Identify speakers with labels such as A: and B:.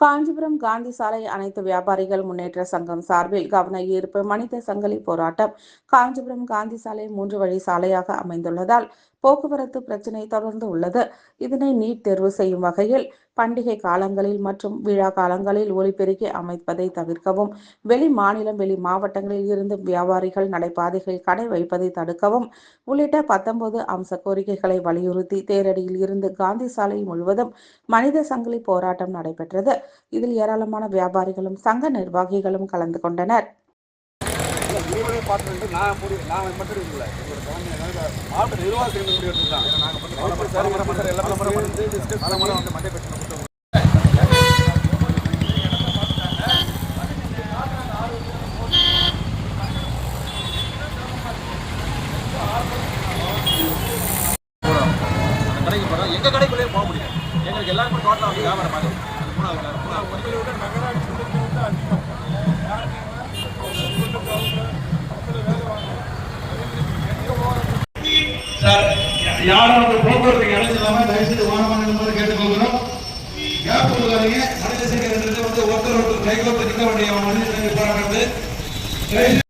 A: காஞ்சிபுரம் காந்தி சாலை அனைத்து வியாபாரிகள் முன்னேற்ற சங்கம் சார்பில் கவன ஈர்ப்பு மனித சங்கிலி போராட்டம் காஞ்சிபுரம் காந்தி சாலை மூன்று வழி சாலையாக அமைந்துள்ளதால் போக்குவரத்து பிரச்சினை தொடர்ந்து உள்ளது. இதனை நீட் தேர்வு செய்யும் வகையில் பண்டிகை காலங்களில் மற்றும் விழா காலங்களில் ஒலிபெருக்கி அமைப்பதை தவிர்க்கவும் வெளி மாநிலம் வெளி மாவட்டங்களில் இருந்து வியாபாரிகள் நடைபாதைகளில் கடை வைப்பதை தடுக்கவும் உள்ளிட்ட பத்தொன்பது அம்ச கோரிக்கைகளை வலியுறுத்தி தேரடியில் இருந்து காந்தி சாலை முழுவதும் மனித சங்கிலி போராட்டம் நடைபெற்றது இதில் ஏராளமான வியாபாரிகளும் சங்க நிர்வாகிகளும் கலந்து கொண்டனர்
B: நீங்களே பார்த்து நான் முடிவு நான் மட்டும் இல்லை எங்களோட தலைமை மாவட்ட நாங்கள் வந்து மண்டே பிரச்சனை கடைக்கு போகிறோம் எங்கள் கடைக்குள்ளேயே போக முடியும். எங்களுக்கு எல்லாருமே டோட்டலாக வந்து வியாபாரம் பார்க்கணும் மூணாவது
C: சார் யாரும் வந்து போக்குவரத்து இடைஞ்சலாம தயவுசெய்து வாகனம் கேட்டுக்கொள்கிறோம். கேப் கொடுக்காதீங்க மனித சீக்கிரம் வந்து ஒருத்தர் ஒருத்தர் கைகோத்து நிற்க வேண்டிய மனித சீக்கிரம்